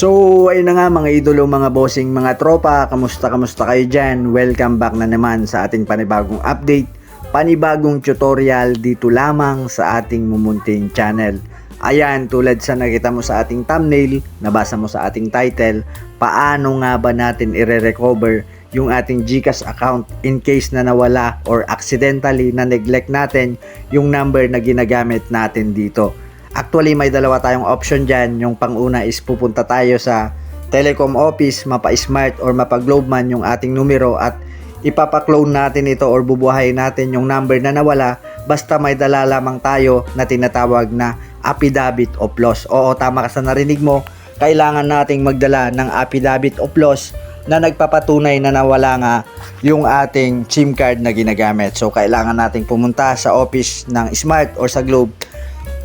So, ayun na nga mga idolo, mga bossing, mga tropa, kamusta kamusta kayo dyan? Welcome back na naman sa ating panibagong update, panibagong tutorial dito lamang sa ating mumunting channel. Ayan, tulad sa nakita mo sa ating thumbnail, nabasa mo sa ating title, paano nga ba natin i-recover yung ating GCash account in case na nawala or accidentally na neglect natin yung number na ginagamit natin dito. Actually, may dalawa tayong option dyan. Yung panguna is pupunta tayo sa telecom office, mapa-smart or mapa-globe man yung ating numero at ipapa-clone natin ito or bubuhayin natin yung number na nawala basta may dala lamang tayo na tinatawag na affidavit of loss. Oo, tama ka sa narinig mo. Kailangan nating magdala ng affidavit of loss na nagpapatunay na nawala nga yung ating SIM card na ginagamit. So, kailangan nating pumunta sa office ng Smart or sa Globe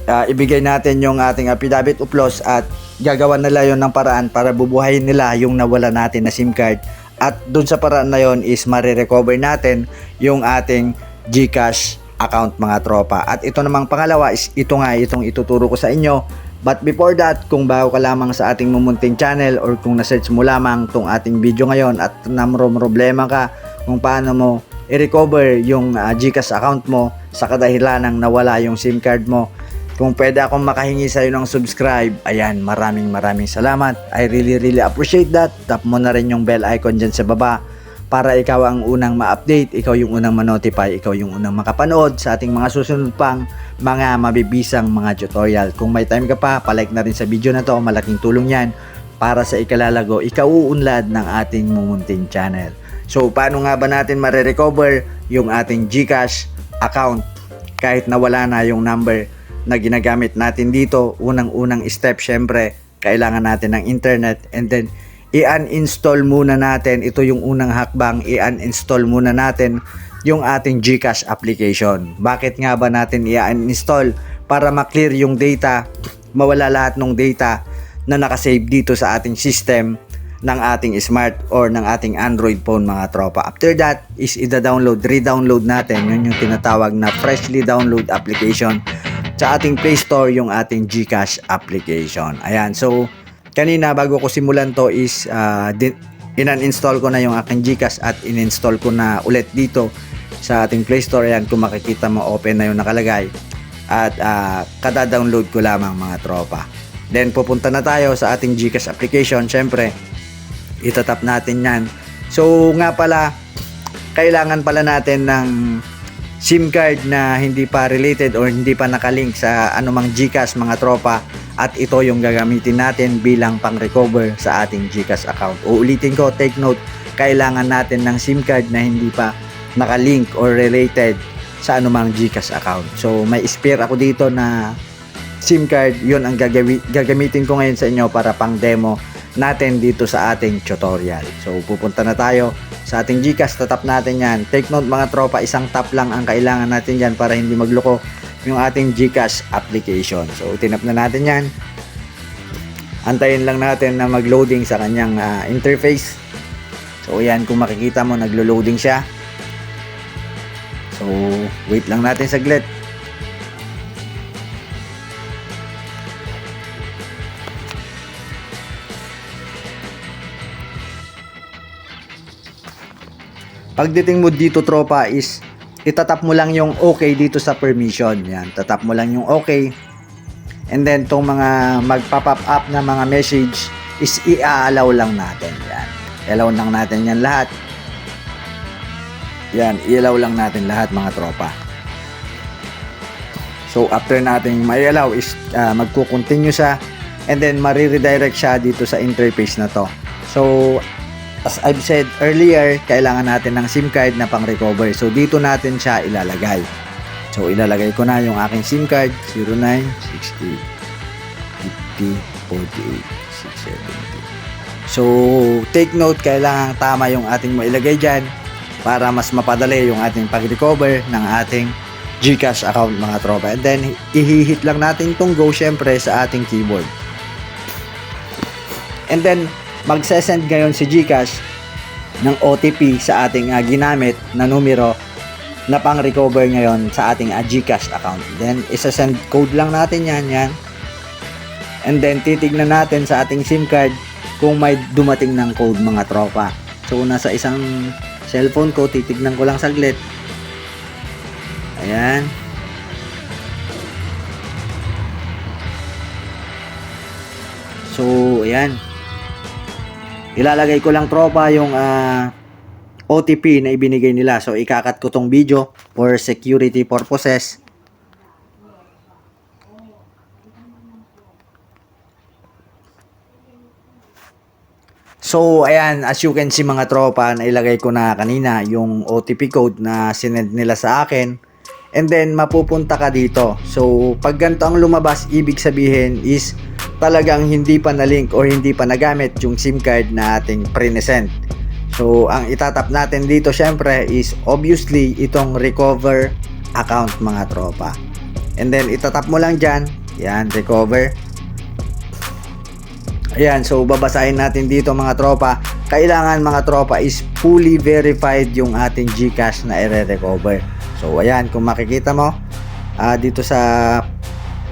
uh, ibigay natin yung ating affidavit of loss at gagawa nila yon ng paraan para bubuhayin nila yung nawala natin na SIM card. At dun sa paraan na yon is marirecover natin yung ating GCash account mga tropa. At ito namang pangalawa is ito nga itong ituturo ko sa inyo. But before that kung bago ka lamang sa ating mumunting channel or kung na-search mo lamang tong ating video ngayon at namro problema ka kung paano mo i-recover yung uh, GCash account mo sa kadahilan ng nawala yung SIM card mo kung pwede akong makahingi sa'yo ng subscribe, ayan, maraming maraming salamat. I really really appreciate that. Tap mo na rin yung bell icon dyan sa baba para ikaw ang unang ma-update, ikaw yung unang ma-notify, ikaw yung unang makapanood sa ating mga susunod pang mga mabibisang mga tutorial. Kung may time ka pa, palike na rin sa video na to, malaking tulong yan para sa ikalalago, ikauunlad ng ating mumunting channel. So, paano nga ba natin marirecover yung ating GCash account kahit nawala na yung number na ginagamit natin dito, unang-unang step syempre, kailangan natin ng internet and then i-uninstall muna natin, ito yung unang hakbang, i-uninstall muna natin yung ating GCash application. Bakit nga ba natin i-uninstall? Para ma-clear yung data, mawala lahat ng data na nakasave dito sa ating system ng ating smart or ng ating Android phone mga tropa. After that is i-download, re-download natin yun yung tinatawag na freshly download application sa ating Play Store yung ating GCash application. Ayan, so kanina bago ko simulan to is uh, in-uninstall ko na yung aking GCash at in-install ko na ulit dito sa ating Play Store. Ayan, kung makikita mo open na yung nakalagay at uh, kada-download ko lamang mga tropa. Then pupunta na tayo sa ating GCash application. Syempre, itatap natin yan. So nga pala, kailangan pala natin ng SIM card na hindi pa related or hindi pa nakalink sa anumang GCash mga tropa at ito yung gagamitin natin bilang pang-recover sa ating GCash account. Uulitin ko, take note, kailangan natin ng SIM card na hindi pa nakalink or related sa anumang GCash account. So may spare ako dito na SIM card, yun ang gagawi, gagamitin ko ngayon sa inyo para pang demo natin dito sa ating tutorial. So pupunta na tayo sa ating GCash, tatap natin yan. Take note mga tropa, isang tap lang ang kailangan natin yan para hindi magloko yung ating GCash application. So, tinap na natin yan. Antayin lang natin na mag-loading sa kanyang uh, interface. So, yan, kung makikita mo, naglo-loading siya. So, wait lang natin saglit. Pagdating mo dito tropa is itatap mo lang yung okay dito sa permission. Yan, tatap mo lang yung okay. And then tong mga magpa-pop up na mga message is i-allow lang natin. Yan. Allow lang natin yan lahat. Yan, i-allow lang natin lahat mga tropa. So after natin may-allow is uh, magko-continue siya and then mariredirect siya dito sa interface na to. So as I've said earlier, kailangan natin ng SIM card na pang-recover. So, dito natin siya ilalagay. So, ilalagay ko na yung aking SIM card, 0968 50 48 670. So, take note, kailangan tama yung ating mailagay dyan para mas mapadali yung ating pag-recover ng ating GCash account mga tropa. And then, ihihit lang natin itong go syempre sa ating keyboard. And then, magsesend ngayon si GCash ng OTP sa ating uh, ginamit na numero na pang-recover ngayon sa ating uh, GCash account. Then, isa-send code lang natin yan, yan. And then titignan natin sa ating SIM card kung may dumating ng code mga tropa. So nasa isang cellphone ko, titignan ko lang saglit. Ayan. So, ayan. Ilalagay ko lang tropa yung ah, OTP na ibinigay nila. So, ikakat ko tong video for security purposes. So, ayan, as you can see mga tropa, nailagay ko na kanina yung OTP code na sinend nila sa akin. And then, mapupunta ka dito. So, pag ganito ang lumabas, ibig sabihin is talagang hindi pa na-link or hindi pa nagamit yung SIM card na ating present. So, ang itatap natin dito syempre is obviously itong recover account mga tropa. And then, itatap mo lang dyan. Yan, recover. Ayan, so babasahin natin dito mga tropa. Kailangan mga tropa is fully verified yung ating GCash na i-recover. So ayan, kung makikita mo ah, dito sa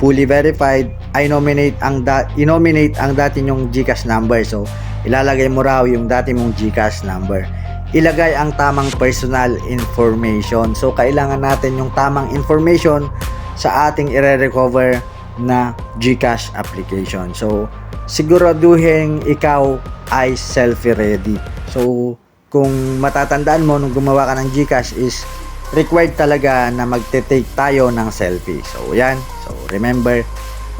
fully verified, I nominate ang da- i-nominate ang dati nyong GCash number. So ilalagay mo raw yung dati mong GCash number. Ilagay ang tamang personal information. So kailangan natin yung tamang information sa ating i-recover na GCash application. So siguraduhin ikaw ay selfie ready. So, kung matatandaan mo nung gumawa ka ng GCash is required talaga na magte-take tayo ng selfie. So, yan. So, remember.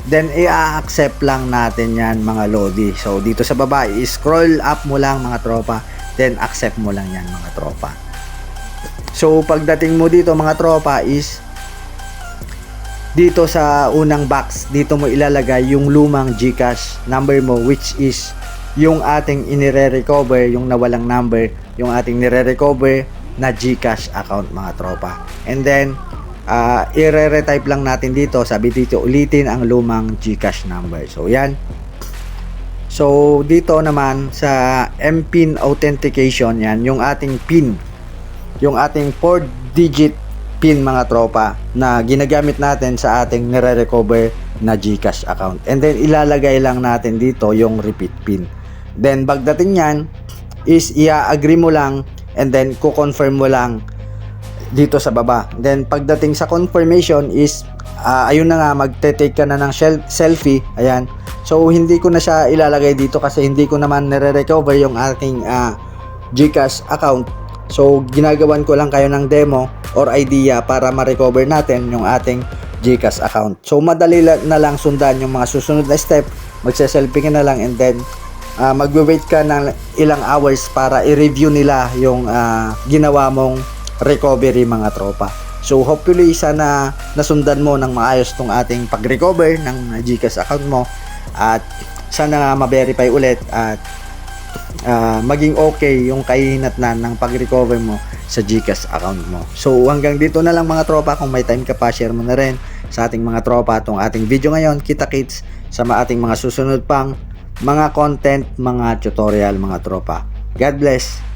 Then, i-accept lang natin yan mga lodi. So, dito sa baba, i-scroll up mo lang mga tropa. Then, accept mo lang yan mga tropa. So, pagdating mo dito mga tropa is dito sa unang box, dito mo ilalagay yung lumang GCash number mo which is yung ating inire-recover, yung nawalang number, yung ating nire-recover na GCash account mga tropa. And then, uh, i-re-retype lang natin dito, sabi dito ulitin ang lumang GCash number. So, yan. So, dito naman sa MPIN authentication, yan, yung ating PIN, yung ating 4-digit PIN mga tropa na ginagamit natin sa ating nire-recover na GCash account. And then ilalagay lang natin dito yung repeat PIN. Then pagdating yan is i-agree mo lang and then ko-confirm mo lang dito sa baba. Then pagdating sa confirmation is ah, ayun na nga magte-take ka na ng selfie. Ayan. So hindi ko na siya ilalagay dito kasi hindi ko naman nire-recover yung aking ah, GCash account. So ginagawan ko lang kayo ng demo or idea para ma-recover natin yung ating GCash account. So madali na lang sundan yung mga susunod na step. Magse-selfie ka na lang and then ah, magwe-wait ka ng ilang hours para i-review nila yung ah, ginawa mong recovery mga tropa. So hopefully sana nasundan mo ng maayos tong ating pag-recover ng GCash account mo at sana ma-verify ulit at ah, maging okay yung kahinatnan ng pag-recover mo sa GCash account mo. So hanggang dito na lang mga tropa kung may time ka pa share mo na rin sa ating mga tropa itong ating video ngayon kita kits sa ating mga susunod pang mga content, mga tutorial mga tropa. God bless!